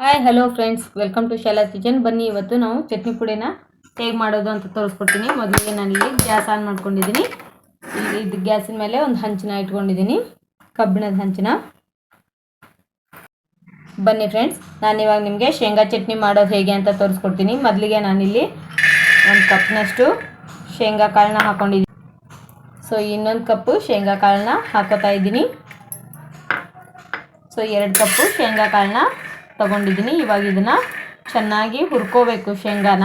Hi hello friends welcome to Shala kitchen ಬನ್ನಿ, ಇವತ್ತು ನಾವು ಚಟ್ನಿ ಪುಡಿನ ಹೇಗೆ ಮಾಡೋದು ಅಂತ ತೋರಿಸ್ಕೊಡ್ತೀನಿ. ಮೊದಲಿಗೆ ನಾನಿಲ್ಲಿ ಗ್ಯಾಸ್ ಆನ್ ಮಾಡ್ಕೊಂಡಿದ್ದೀನಿ. ಇಲ್ಲಿ ಇದು ಗ್ಯಾಸಿನ ಮೇಲೆ ಒಂದು ಹಂಚಿನ ಇಟ್ಕೊಂಡಿದ್ದೀನಿ. ಕಬ್ಬಿಣದ ಹಂಚಿನ. ಬನ್ನಿ ಫ್ರೆಂಡ್ಸ್ ನಾನು ಇವಾಗ ನಿಮಗೆ ಶೇಂಗಾ ಚಟ್ನಿ ಮಾಡೋದು ಹೇಗೆ ಅಂತ ತೋರಿಸ್ಕೊಡ್ತೀನಿ. ಮೊದಲಿಗೆ ನಾನಿಲ್ಲಿ ಒಂದು ಕಪ್ನಷ್ಟು ಶೇಂಗಾ ಕಾಳನ್ನ ಹಾಕೊಂಡಿದ್ದೀನಿ. ಸೊ ಇನ್ನೊಂದು ಕಪ್ಪು ಶೇಂಗಾ ಕಾಳನ್ನ ಹಾಕೋತಾ ಇದ್ದೀನಿ. ಸೊ ಎರಡು ಕಪ್ಪು ಶೇಂಗಾ ಕಾಳನ್ನ ತಗೊಂಡಿದ್ದೀನಿ. ಇವಾಗ ಇದನ್ನ ಚೆನ್ನಾಗಿ ಹುರ್ಕೋಬೇಕು ಶೇಂಗಾನ.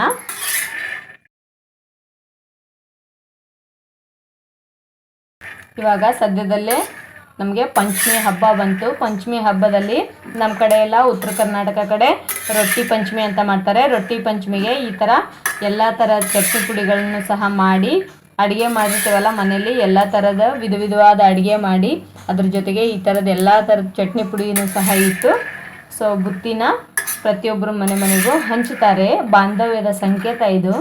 ಇವಾಗ ಸದ್ಯದಲ್ಲೇ ನಮಗೆ ಪಂಚಮಿ ಹಬ್ಬ ಬಂತು. ಪಂಚಮಿ ಹಬ್ಬದಲ್ಲಿ ನಮ್ಮ ಕಡೆ ಎಲ್ಲ ಉತ್ತರ ಕರ್ನಾಟಕ ಕಡೆ ರೊಟ್ಟಿ ಪಂಚಮಿ ಅಂತ ಮಾಡ್ತಾರೆ. ರೊಟ್ಟಿ ಪಂಚಮಿಗೆ ಈ ಥರ ಎಲ್ಲ ಥರದ ಚಟ್ನಿ ಪುಡಿಗಳನ್ನು ಸಹ ಮಾಡಿ ಅಡುಗೆ ಮಾಡಿರ್ತೀವಲ್ಲ ಮನೆಯಲ್ಲಿ ಎಲ್ಲ ಥರದ ವಿಧ ವಿಧವಾದ ಅಡುಗೆ ಮಾಡಿ ಅದ್ರ ಜೊತೆಗೆ ಈ ಥರದ ಎಲ್ಲ ಥರದ ಚಟ್ನಿ ಪುಡಿನೂ ಸಹ ಇಟ್ಟು ಸೊ ಬುತ್ತಿನ ಪ್ರತಿಯೊಬ್ಬರು ಮನೆ ಮನೆಗೂ ಹಂಚುತ್ತಾರೆ. ಬಾಂಧವ್ಯದ ಸಂಕೇತ ಇದು.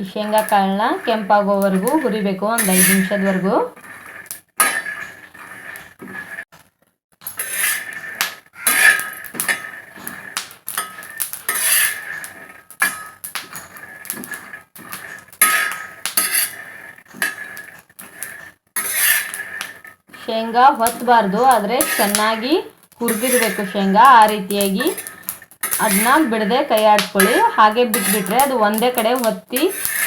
ಈ ಶೇಂಗಾ ಕಾಳನ್ನ ಕೆಂಪಾಗೋವರೆಗೂ ಹುರಿಬೇಕು ಒಂದು ಐದು ನಿಮಿಷದವರೆಗೂ. ಶೇಂಗಾ ಹೊತ್ತಬಾರ್ದು ಆದರೆ ಚೆನ್ನಾಗಿ ಹುರಿದಿರಬೇಕು ಶೇಂಗಾ ಆ ರೀತಿಯಾಗಿ. ಅದನ್ನ ಬಿಡದೆ ಕೈ ಆಡಿಸ್ಕೊಳ್ಳಿ ಹಾಗೆ ಬಿಟ್ಬಿಟ್ರೆ ಅದು ಒಂದೇ ಕಡೆ ಹೊತ್ತಿ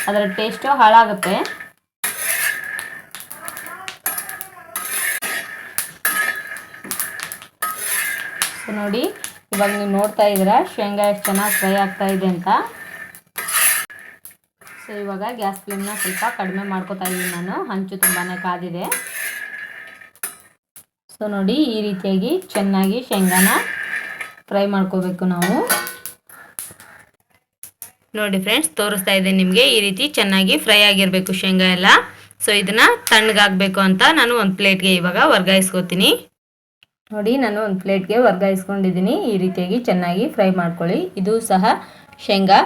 ಅದರ ಟೇಸ್ಟು ಹಾಳಾಗುತ್ತೆ. ನೋಡಿ, ಇವಾಗ ನೀವು ನೋಡ್ತಾ ಇದ್ದೀರಾ, ಶೇಂಗಾ ಎಷ್ಟು ಚೆನ್ನಾಗಿ ಫ್ರೈ ಆಗ್ತಾ ಇದೆ ಅಂತ. ಸೊ ಇವಾಗ ಗ್ಯಾಸ್ ಫ್ಲೇಮ್ನ ಸ್ವಲ್ಪ ಕಡಿಮೆ ಮಾಡ್ಕೋತಾ ಇದ್ದೀನಿ ನಾನು. ಹಂಚು ತುಂಬಾ ಕಾದಿದೆ. ಸೊ ನೋಡಿ, ಈ ರೀತಿಯಾಗಿ ಚೆನ್ನಾಗಿ ಶೇಂಗಾನ ಫ್ರೈ ಮಾಡ್ಕೋಬೇಕು ನಾವು. ನೋಡಿ ಫ್ರೆಂಡ್ಸ್ ತೋರಿಸ್ತಾ ಇದ್ದೇನೆ ನಿಮಗೆ, ಈ ರೀತಿ ಚೆನ್ನಾಗಿ ಫ್ರೈ ಆಗಿರಬೇಕು ಶೇಂಗಾ ಎಲ್ಲ. ಸೊ ಇದನ್ನ ತಣ್ಣಗಾಗಬೇಕು ಅಂತ ನಾನು ಒಂದು ಪ್ಲೇಟ್ಗೆ ಇವಾಗ ವರ್ಗಾಯಿಸ್ಕೋತೀನಿ. ನೋಡಿ, ನಾನು ಒಂದು ಪ್ಲೇಟ್ಗೆ ವರ್ಗಾಯಿಸ್ಕೊಂಡಿದ್ದೀನಿ. ಈ ರೀತಿಯಾಗಿ ಚೆನ್ನಾಗಿ ಫ್ರೈ ಮಾಡ್ಕೊಳ್ಳಿ. ಇದು ಸಹ ಶೇಂಗಾ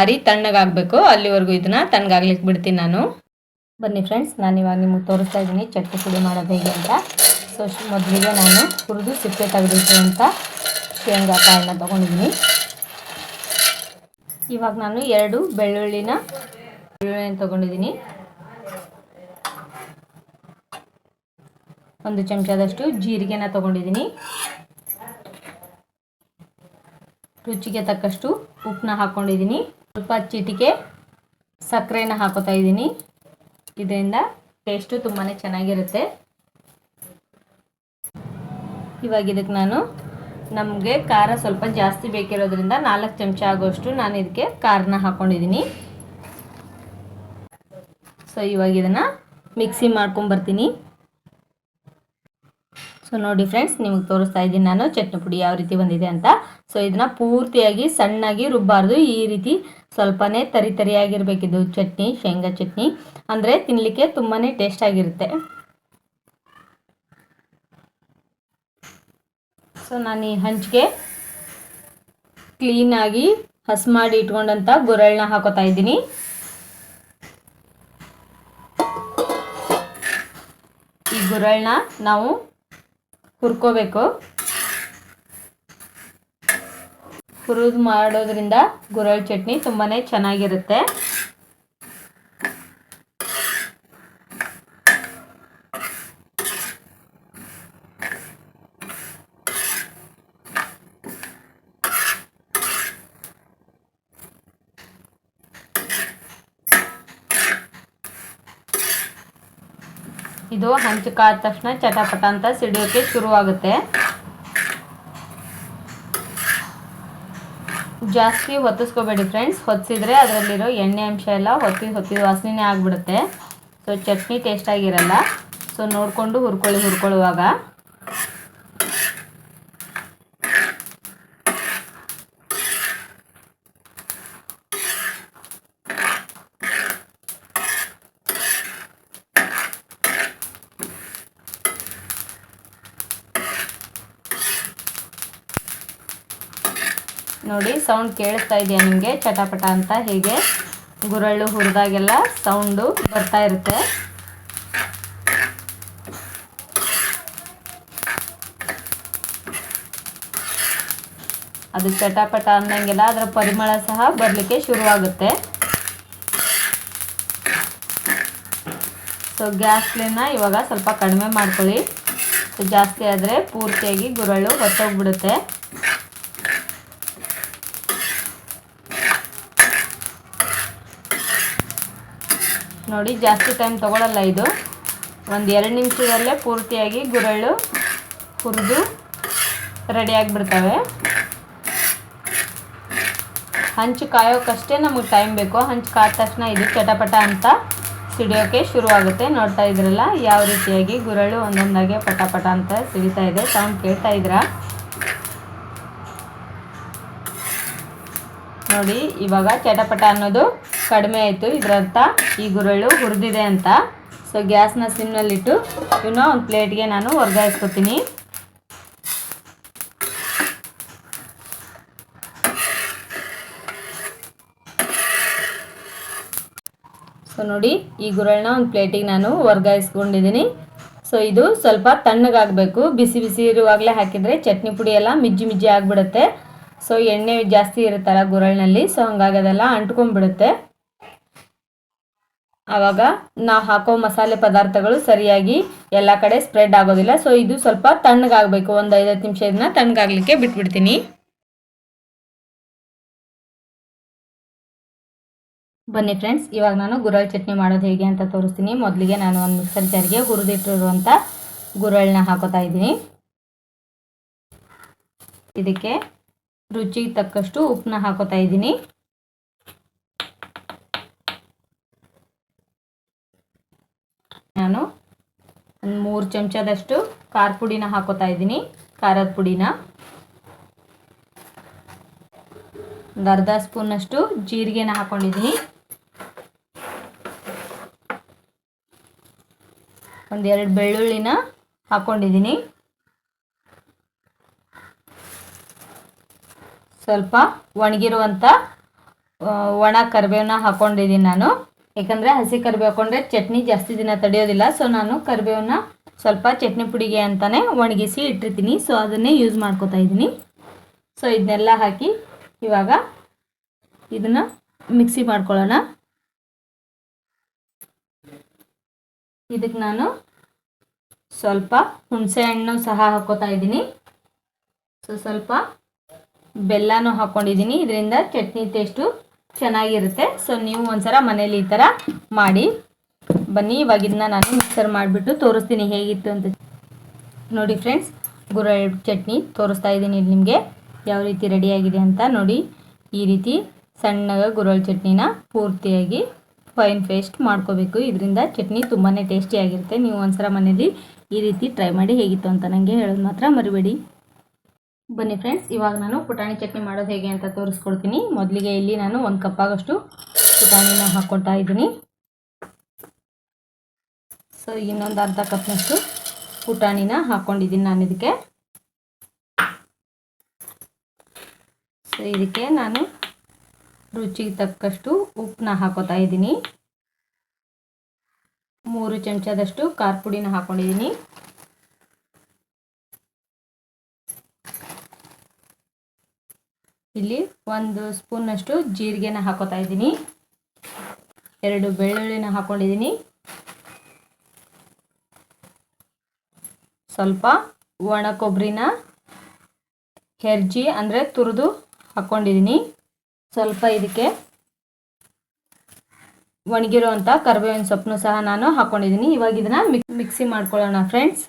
ಆರಿ ತಣ್ಣಗಾಗಬೇಕು. ಅಲ್ಲಿವರೆಗೂ ಇದನ್ನ ತಣ್ಣಗಾಗ್ಲಿಕ್ಕೆ ಬಿಡ್ತೀನಿ ನಾನು. ಬನ್ನಿ ಫ್ರೆಂಡ್ಸ್ ನಾನು ಇವಾಗ ನಿಮಗೆ ತೋರಿಸ್ತಾ ಇದ್ದೀನಿ, ಚಟ್ನಿ ಪುಡಿ ಮಾಡೋದು ಹೇಗೆ ಅಂತ. ಸೊ ಮೊದಲಿಗೆ ನಾನು ಹುರಿದು ಸಿಪ್ಪೆ ತೆಗೆದಿರುವಂಥ ಶೇಂಗಾ ಕಾಳನ್ನ ತೊಗೊಂಡಿದ್ದೀನಿ. ಇವಾಗ ನಾನು ಎರಡು ಬೆಳ್ಳುಳ್ಳಿನ ಬೆಳ್ಳುಳ್ಳಿನ ತೊಗೊಂಡಿದ್ದೀನಿ. ಒಂದು ಚಮಚದಷ್ಟು ಜೀರಿಗೆನ ತೊಗೊಂಡಿದ್ದೀನಿ. ರುಚಿಗೆ ತಕ್ಕಷ್ಟು ಉಪ್ಪನ್ನ ಹಾಕ್ಕೊಂಡಿದ್ದೀನಿ ಸ್ವಲ್ಪ ಚಿಟಿಕೆ ಸಕ್ಕರೆನ ಹಾಕೋತಾ ಇದ್ದೀನಿ. ಇದರಿಂದ ಟೇಸ್ಟು ತುಂಬಾ ಚೆನ್ನಾಗಿರುತ್ತೆ. ಇವಾಗ ಇದಕ್ಕೆ ನಾನು ನಮಗೆ ಖಾರ ಸ್ವಲ್ಪ ಜಾಸ್ತಿ ಬೇಕಿರೋದ್ರಿಂದ ನಾಲ್ಕು ಚಮಚ ಆಗೋಷ್ಟು ನಾನು ಇದಕ್ಕೆ ಖಾರನ ಹಾಕ್ಕೊಂಡಿದ್ದೀನಿ ಸೊ ಇವಾಗ ಇದನ್ನು ಮಿಕ್ಸಿ ಮಾಡ್ಕೊಂಬರ್ತೀನಿ ಸೊ ನೋಡಿ ಫ್ರೆಂಡ್ಸ್ ನಿಮಗೆ ತೋರಿಸ್ತಾ ಇದ್ದೀನಿ ನಾನು ಚಟ್ನಿ ಪುಡಿ ಯಾವ ರೀತಿ ಬಂದಿದೆ ಅಂತ. ಸೊ ಇದನ್ನ ಪೂರ್ತಿಯಾಗಿ ಸಣ್ಣಾಗಿ ರುಬ್ಬಾರ್ದು. ಈ ರೀತಿ ಸ್ವಲ್ಪನೇ ತರಿ ತರಿಯಾಗಿರಬೇಕಿದು ಚಟ್ನಿ, ಶೇಂಗಾ ಚಟ್ನಿ. ಅಂದರೆ ತಿನ್ನಲಿಕ್ಕೆ ತುಂಬಾ ಟೇಸ್ಟ್ ಆಗಿರುತ್ತೆ. ಸೊ ನಾನು ಈ ಹಂಚಿಗೆ ಕ್ಲೀನಾಗಿ ಹಸ್ ಮಾಡಿ ಇಟ್ಕೊಂಡಂಥ ಗುರಳನ್ನ ಹಾಕೋತಾ ಇದ್ದೀನಿ. ಈ ಗುರಳನ್ನ ನಾವು ಹುರ್ಕೋಬೇಕು. ಹುರಿದು ಮಾಡೋದ್ರಿಂದ ಗುರಳ್ ಚಟ್ನಿ ತುಂಬಾ ಚೆನ್ನಾಗಿರುತ್ತೆ. ಇದು ಹಂಚು ಕಾದ ತಕ್ಷಣ ಚಟಪಟ ಅಂತ ಸಿಡಿಯೋಕೆ ಶುರುವಾಗುತ್ತೆ. ಜಾಸ್ತಿ ಹೊತ್ತಿಸ್ಕೋಬೇಡಿ ಫ್ರೆಂಡ್ಸ್ ಹೊತ್ತಿಸಿದ್ರೆ ಅದರಲ್ಲಿರೋ ಎಣ್ಣೆ ಅಂಶ ಎಲ್ಲ ಹೊತ್ತಿ ಹೊತ್ತಿದ ವಾಸನೆ ಆಗಿಬಿಡುತ್ತೆ. ಸೊ ಚಟ್ನಿ ಟೇಸ್ಟಾಗಿರಲ್ಲ ಸೊ ನೋಡಿಕೊಂಡು ಹುರ್ಕೊಳ್ಳಿ ಹುರ್ಕೊಳ್ಳುವಾಗ. ನೋಡಿ ಸೌಂಡ್ ಕೇಳಿಸ್ತಾ ಇದೆಯಾ ನಿಮಗೆ? ಚಟಪಟ ಅಂತ ಹೇಗೆ? ಗುರಳ್ಳು ಹುರಿದಾಗೆಲ್ಲ ಸೌಂಡು ಬರ್ತಾ ಇರುತ್ತೆ. ಅದು ಚಟಾಪಟ ಅನ್ನಂಗಿಲ್ಲ ಅದರ ಪರಿಮಳ ಸಹ ಬರಲಿಕ್ಕೆ ಶುರುವಾಗುತ್ತೆ. ಸೊ ಗ್ಯಾಸ್ ಇವಾಗ ಸ್ವಲ್ಪ ಕಡಿಮೆ ಮಾಡ್ಕೊಳ್ಳಿ. ಸೊ ಜಾಸ್ತಿ ಆದರೆ ಪೂರ್ತಿಯಾಗಿ ಗುರಳು ಹೊತ್ತೋಗ್ಬಿಡುತ್ತೆ ನೋಡಿ, ಜಾಸ್ತಿ ಟೈಮ್ ತೊಗೊಳಲ್ಲ ಇದು. ಒಂದು ಎರಡು ನಿಮಿಷದಲ್ಲೇ ಪೂರ್ತಿಯಾಗಿ ಗುರಳು ಹುರಿದು ರೆಡಿಯಾಗಿಬಿಡ್ತವೆ ಹಂಚು ಕಾಯೋಕ್ಕಷ್ಟೇ ನಮಗೆ ಟೈಮ್ ಬೇಕು. ಹಂಚು ಕಾದ ತಕ್ಷಣ ಇದು ಚಟಪಟ ಅಂತ ಸಿಡಿಯೋಕ್ಕೆ ಶುರುವಾಗುತ್ತೆ. ನೋಡ್ತಾ ಇದ್ರಲ್ಲ, ಯಾವ ರೀತಿಯಾಗಿ ಗುರಳು ಒಂದೊಂದಾಗೆ ಪಟ ಪಟ ಅಂತ ಸಿಡಿತಾ ಇದೆ. ಸೌಂಡ್ ಕೇಳ್ತಾ ಇದ್ರ? ನೋಡಿ, ಇವಾಗ ಚಟಪಟ ಅನ್ನೋದು ಕಡಿಮೆ ಆಯಿತು. ಇದರರ್ಥ ಈ ಗುರಳು ಹುರಿದಿದೆ ಅಂತ. ಸೊ ಗ್ಯಾಸ್ನ ಸಿಮ್ನಲ್ಲಿಟ್ಟು ಇನ್ನೂ ಒಂದು ಪ್ಲೇಟ್ಗೆ ನಾನು ವರ್ಗಾಯಿಸ್ಕೊತೀನಿ ಸೊ ನೋಡಿ, ಈ ಗುರಳನ್ನ ಒಂದು ಪ್ಲೇಟಿಗೆ ನಾನು ವರ್ಗಾಯಿಸ್ಕೊಂಡಿದ್ದೀನಿ ಸೊ ಇದು ಸ್ವಲ್ಪ ತಣ್ಣಗಾಗಬೇಕು. ಬಿಸಿ ಬಿಸಿ ಇರುವಾಗಲೇ ಹಾಕಿದರೆ ಚಟ್ನಿ ಪುಡಿ ಎಲ್ಲ ಮಿಜ್ಜಿ ಮಿಜ್ಜಿ ಆಗಿಬಿಡುತ್ತೆ. ಸೊ ಎಣ್ಣೆ ಜಾಸ್ತಿ ಇರುತ್ತಲ್ಲ ಗುರಳ್ನಲ್ಲಿ ಸೊ ಹಂಗಾಗಿ ಅದೆಲ್ಲ ಅಂಟ್ಕೊಂಡ್ಬಿಡುತ್ತೆ. ಆವಾಗ ನಾ ಹಾಕೋ ಮಸಾಲೆ ಪದಾರ್ಥಗಳು ಸರಿಯಾಗಿ ಎಲ್ಲ ಕಡೆ ಸ್ಪ್ರೆಡ್ ಆಗೋದಿಲ್ಲ. ಸೊ ಇದು ಸ್ವಲ್ಪ ತಣ್ಣಗಾಗಬೇಕು. ಒಂದು ಐದತ್ತು ನಿಮಿಷ ಇದನ್ನ ತಣ್ಣಗಾಗಲಿಕ್ಕೆ ಬಿಟ್ಬಿಡ್ತೀನಿ. ಬನ್ನಿ ಫ್ರೆಂಡ್ಸ್ ಇವಾಗ ನಾನು ಗುರಳ್ ಚಟ್ನಿ ಮಾಡೋದು ಹೇಗೆ ಅಂತ ತೋರಿಸ್ತೀನಿ. ಮೊದಲಿಗೆ ನಾನು ಒಂದು ಮಿಕ್ಸರ್ ಜಾರಿಗೆ ಹುರಿದಿಟ್ಟಿರುವಂಥ ಗುರಳನ್ನ ಹಾಕೋತಾ ಇದ್ದೀನಿ. ಇದಕ್ಕೆ ರುಚಿಗೆ ತಕ್ಕಷ್ಟು ಉಪ್ಪನ್ನ ಹಾಕೋತಾ ಇದ್ದೀನಿ. ನಾನು ಒಂದು ಮೂರು ಚಮಚದಷ್ಟು ಖಾರ ಪುಡಿನ ಹಾಕೋತಾ ಇದ್ದೀನಿ. ಖಾರದ ಪುಡಿನ. ಒಂದು ಅರ್ಧ ಸ್ಪೂನಷ್ಟು ಜೀರಿಗೆನ ಹಾಕೊಂಡಿದ್ದೀನಿ. ಒಂದೆರಡು ಬೆಳ್ಳುಳ್ಳಿನ ಹಾಕೊಂಡಿದ್ದೀನಿ. ಸ್ವಲ್ಪ ಒಣಗಿರುವಂಥ ಒಣ ಕರಿಬೇವನ್ನ ಹಾಕೊಂಡಿದ್ದೀನಿ ನಾನು. ಯಾಕಂದರೆ ಹಸಿ ಕರಿಬೇವು ಹಾಕೊಂಡ್ರೆ ಚಟ್ನಿ ಜಾಸ್ತಿ ದಿನ ತಡೆಯೋದಿಲ್ಲ. ಸೊ ನಾನು ಕರಿಬೇವನ್ನ ಸ್ವಲ್ಪ ಚಟ್ನಿ ಪುಡಿಗೆ ಅಂತಲೇ ಒಣಗಿಸಿ ಇಟ್ಟಿರ್ತೀನಿ. ಸೊ ಅದನ್ನೇ ಯೂಸ್ ಮಾಡ್ಕೋತಾ ಇದ್ದೀನಿ. ಸೊ ಇದನ್ನೆಲ್ಲ ಹಾಕಿ ಇವಾಗ ಇದನ್ನು ಮಿಕ್ಸಿ ಮಾಡ್ಕೊಳ್ಳೋಣ. ಇದಕ್ಕೆ ನಾನು ಸ್ವಲ್ಪ ಹುಣಸೆ ಹಣ್ಣು ಸಹ ಹಾಕೋತಾ ಇದ್ದೀನಿ. ಸೊ ಸ್ವಲ್ಪ ಬೆಲ್ಲನೂ ಹಾಕ್ಕೊಂಡಿದ್ದೀನಿ ಇದರಿಂದ ಚಟ್ನಿ ಟೇಸ್ಟು ಚೆನ್ನಾಗಿರುತ್ತೆ. ಸೊ ನೀವು ಒಂದ್ಸಲ ಮನೇಲಿ ಈ ಥರ ಮಾಡಿ. ಬನ್ನಿ ಇವಾಗ ಇದನ್ನ ನಾನು ಮಿಕ್ಸರ್ ಮಾಡಿಬಿಟ್ಟು ತೋರಿಸ್ತೀನಿ ಹೇಗಿತ್ತು ಅಂತ. ನೋಡಿ ಫ್ರೆಂಡ್ಸ್ ಗುರಳ್ ಚಟ್ನಿ ತೋರಿಸ್ತಾ ಇದ್ದೀನಿ ಇಲ್ಲಿ ನಿಮಗೆ. ಯಾವ ರೀತಿ ರೆಡಿಯಾಗಿದೆ ಅಂತ ನೋಡಿ. ಈ ರೀತಿ ಸಣ್ಣಗೆ ಗುರಳ್ ಚಟ್ನಿನ ಪೂರ್ತಿಯಾಗಿ ಫೈನ್ ಪೇಸ್ಟ್ ಮಾಡ್ಕೋಬೇಕು. ಇದರಿಂದ ಚಟ್ನಿ ತುಂಬಾ ಟೇಸ್ಟಿಯಾಗಿರುತ್ತೆ ನೀವು ಒಂದ್ಸಲ ಮನೇಲಿ ಈ ರೀತಿ ಟ್ರೈ ಮಾಡಿ ಹೇಗಿತ್ತು ಅಂತ ನನಗೆ ಹೇಳೋದು ಮಾತ್ರ ಮರಿಬೇಡಿ. ಬನ್ನಿ ಫ್ರೆಂಡ್ಸ್ ಇವಾಗ ನಾನು ಪುಟಾಣಿ ಚಟ್ನಿ ಮಾಡೋದು ಹೇಗೆ ಅಂತ ತೋರಿಸ್ಕೊಡ್ತೀನಿ. ಮೊದಲಿಗೆ ಇಲ್ಲಿ ನಾನು ಒಂದು ಕಪ್ಪಾಗಷ್ಟು ಪುಟಾಣಿನ ಹಾಕ್ಕೊಳ್ತಾ ಇದ್ದೀನಿ. ಸೊ ಇನ್ನೊಂದು ಅರ್ಧ ಕಪ್ನಷ್ಟು ಪುಟಾಣಿನ ಹಾಕ್ಕೊಂಡಿದ್ದೀನಿ ನಾನು ಇದಕ್ಕೆ. ಸೊ ಇದಕ್ಕೆ ನಾನು ರುಚಿಗೆ ತಕ್ಕಷ್ಟು ಉಪ್ಪನ್ನ ಹಾಕೋತಾ ಇದ್ದೀನಿ. ಮೂರು ಚಮಚದಷ್ಟು ಖಾರ ಪುಡಿನ ಹಾಕ್ಕೊಂಡಿದ್ದೀನಿ ಇಲ್ಲಿ ಒಂದು ಸ್ಪೂನಷ್ಟು ಜೀರಿಗೆನ ಹಾಕೋತಾ ಇದ್ದೀನಿ. ಎರಡು ಬೆಳ್ಳುಳ್ಳಿನ ಹಾಕೊಂಡಿದ್ದೀನಿ. ಸ್ವಲ್ಪ ಒಣ ಕೊಬ್ಬರಿನ ಹೆರ್ಜಿ ಅಂದರೆ ತುರಿದು ಹಾಕ್ಕೊಂಡಿದ್ದೀನಿ ಸ್ವಲ್ಪ ಇದಕ್ಕೆ ಒಣಗಿರುವಂಥ ಕರಿಬೇವಿನ ಸೊಪ್ಪನ್ನು ಸಹ ನಾನು ಹಾಕ್ಕೊಂಡಿದ್ದೀನಿ ಇವಾಗ ಇದನ್ನು ಮಿಕ್ ಮಿಕ್ಸಿ ಮಾಡ್ಕೊಳ್ಳೋಣ ಫ್ರೆಂಡ್ಸ್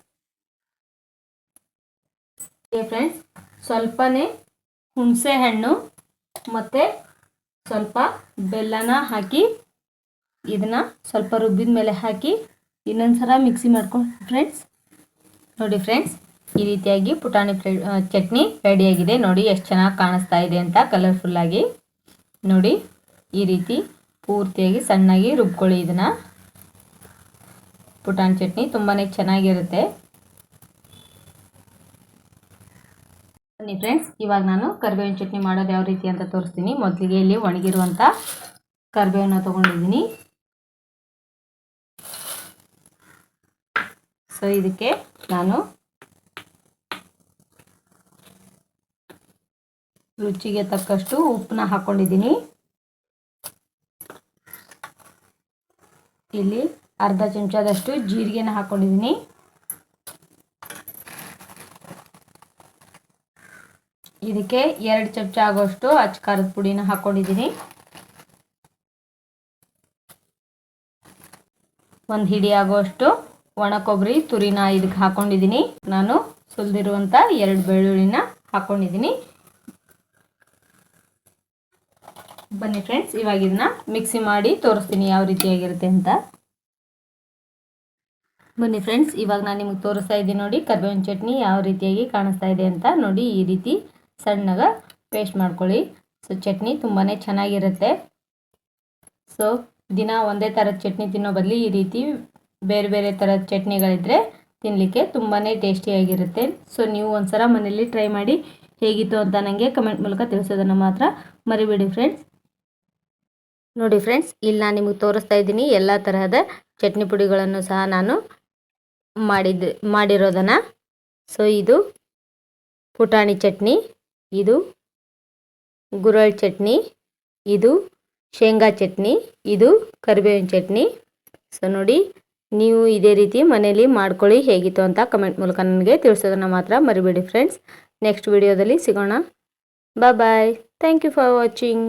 ಫ್ರೆಂಡ್ಸ್ ಸ್ವಲ್ಪನೇ ಹುಣಸೆ ಹಣ್ಣು ಮತ್ತು ಸ್ವಲ್ಪ ಬೆಲ್ಲನ ಹಾಕಿ ಇದನ್ನು ಸ್ವಲ್ಪ ರುಬ್ಬಿದ ಮೇಲೆ ಹಾಕಿ ಇನ್ನೊಂದು ಸಲ ಮಿಕ್ಸಿ ಮಾಡ್ಕೊಂಡು ಫ್ರೆಂಡ್ಸ್ ನೋಡಿ ಫ್ರೆಂಡ್ಸ್ ಈ ರೀತಿಯಾಗಿ ಪುಟಾಣಿ ಚಟ್ನಿ ರೆಡಿಯಾಗಿದೆ ನೋಡಿ ಎಷ್ಟು ಚೆನ್ನಾಗಿ ಕಾಣಿಸ್ತಾ ಇದೆ ಅಂತ ಕಲರ್ಫುಲ್ಲಾಗಿ ನೋಡಿ ಈ ರೀತಿ ಪೂರ್ತಿಯಾಗಿ ಸಣ್ಣಾಗಿ ರುಬ್ಕೊಳ್ಳಿ ಇದನ್ನು. ಪುಟಾಣಿ ಚಟ್ನಿ ತುಂಬಾ ಚೆನ್ನಾಗಿರುತ್ತೆ. ಬನ್ನಿ ಫ್ರೆಂಡ್ಸ್ ಇವಾಗ ನಾನು ಕರಿಬೇವಿನ ಚಟ್ನಿ ಮಾಡೋದು ಯಾವ ರೀತಿ ಅಂತ ತೋರಿಸ್ತೀನಿ. ಮೊದಲಿಗೆ ಇಲ್ಲಿ ಒಣಗಿರುವಂಥ ಕರಿಬೇವನ್ನ ತೊಗೊಂಡಿದ್ದೀನಿ. ಸೊ ಇದಕ್ಕೆ ನಾನು ರುಚಿಗೆ ತಕ್ಕಷ್ಟು ಉಪ್ಪನ್ನ ಹಾಕ್ಕೊಂಡಿದ್ದೀನಿ ಇಲ್ಲಿ ಅರ್ಧ ಚಮಚದಷ್ಟು ಜೀರಿಗೆನ ಹಾಕ್ಕೊಂಡಿದ್ದೀನಿ ಇದಕ್ಕೆ ಎರಡು ಚಮಚ ಆಗೋಷ್ಟು ಅಚ್ಚ ಖಾರದ ಪುಡಿನ ಹಾಕ್ಕೊಂಡಿದ್ದೀನಿ ಒಂದು ಹಿಡಿ ಆಗೋಷ್ಟು ಒಣ ಕೊಬ್ಬರಿ, ತುರಿನ ಇದಕ್ಕೆ ಹಾಕ್ಕೊಂಡಿದ್ದೀನಿ ನಾನು ಸುಲಿದಿರುವಂಥ ಎರಡು ಬೆಳ್ಳುಳ್ಳಿನ ಹಾಕ್ಕೊಂಡಿದ್ದೀನಿ ಬನ್ನಿ ಫ್ರೆಂಡ್ಸ್, ಇವಾಗ ಇದನ್ನ ಮಿಕ್ಸಿ ಮಾಡಿ ತೋರಿಸ್ತೀನಿ ಯಾವ ರೀತಿಯಾಗಿರುತ್ತೆ ಅಂತ. ಬನ್ನಿ ಫ್ರೆಂಡ್ಸ್, ಇವಾಗ ನಾನು ನಿಮಗೆ ತೋರಿಸ್ತಾ ಇದ್ದೀನಿ ನೋಡಿ, ಕರ್ಬೇವಿನ ಚಟ್ನಿ ಯಾವ ರೀತಿಯಾಗಿ ಕಾಣಿಸ್ತಾ ಇದೆ ಅಂತ ನೋಡಿ ಈ ರೀತಿ ಸಣ್ಣಗ ಪೇಸ್ಟ್ ಮಾಡ್ಕೊಳ್ಳಿ. ಸೊ ಚಟ್ನಿ ತುಂಬಾ ಚೆನ್ನಾಗಿರುತ್ತೆ. ಸೊ ದಿನ ಒಂದೇ ಥರದ ಚಟ್ನಿ ತಿನ್ನೋ ಬದಲು ಈ ರೀತಿ ಬೇರೆ ಬೇರೆ ಥರದ ಚಟ್ನಿಗಳಿದ್ದರೆ ತಿನ್ನಲಿಕ್ಕೆ ತುಂಬಾ ಟೇಸ್ಟಿಯಾಗಿರುತ್ತೆ ಸೊ ನೀವು ಒಂದ್ಸಲ ಮನೇಲಿ ಟ್ರೈ ಮಾಡಿ ಹೇಗಿತ್ತು ಅಂತ ನನಗೆ ಕಮೆಂಟ್ ಮೂಲಕ ತಿಳಿಸೋದನ್ನು ಮಾತ್ರ ಮರಿಬೇಡಿ ಫ್ರೆಂಡ್ಸ್ ನೋಡಿ ಫ್ರೆಂಡ್ಸ್ ಇಲ್ಲಿ ನಾನು ನಿಮಗೆ ತೋರಿಸ್ತಾ ಇದ್ದೀನಿ ಎಲ್ಲ ತರಹದ ಚಟ್ನಿ ಪುಡಿಗಳನ್ನು ಸಹ ನಾನು ಮಾಡಿದ್ದು, ಮಾಡಿರೋದನ್ನು. ಸೊ ಇದು ಪುಟಾಣಿ ಚಟ್ನಿ. ಇದು ಗುರಳ್ ಚಟ್ನಿ, ಇದು ಶೇಂಗಾ ಚಟ್ನಿ, ಇದು ಕರಿಬೇವಿನ ಚಟ್ನಿ. ಸೊ ನೋಡಿ, ನೀವು ಇದೇ ರೀತಿ ಮನೇಲಿ ಮಾಡ್ಕೊಳ್ಳಿ ಹೇಗಿತ್ತು ಅಂತ ಕಮೆಂಟ್ ಮೂಲಕ ನನಗೆ ತಿಳಿಸೋದನ್ನು ಮಾತ್ರ ಮರಿಬೇಡಿ ಫ್ರೆಂಡ್ಸ್ ನೆಕ್ಸ್ಟ್ ವಿಡಿಯೋದಲ್ಲಿ ಸಿಗೋಣ. Bye thank you for watching